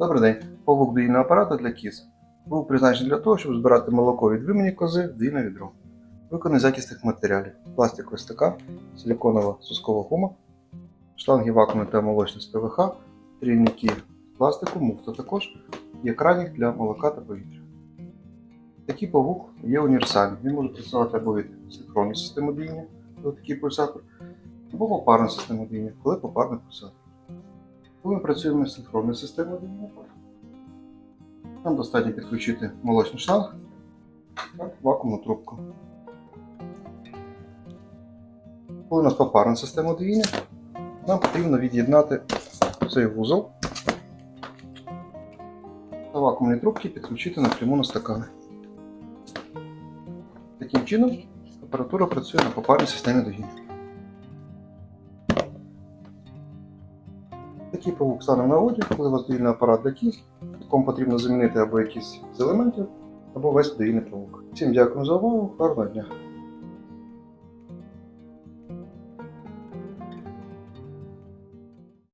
Добрий день. Павук доїльного апарату для кіз. Був призначений для того, щоб збирати молоко від вимені кози в доїльне відро. Виконаний з матеріалів: пластиковий стакан, силіконова сускова гума, шланги вакуумні та молочні з ПВХ, трійники пластику, муфта також, є кранік для молока та повітря. Такий павук є універсальним. Він може працювати або від синхронної системи коли такий пульсатор, або попарної системи доїння, коли попарний пульсатор. Коли ми працюємо з синхронною системою доїння, нам достатньо підключити молочний шланг та вакуумну трубку. Коли у нас попарна система доїння, нам потрібно від'єднати цей вузол та вакуумні трубки підключити напряму на стакани. Таким чином апаратура працює на попарній системі доїння. Такий павук стане в нагоді, коли у вас доїльний апарат для кіз, якому потрібно замінити або якісь з елементів, або весь доїльний павук. Всім дякую за увагу, гарного дня!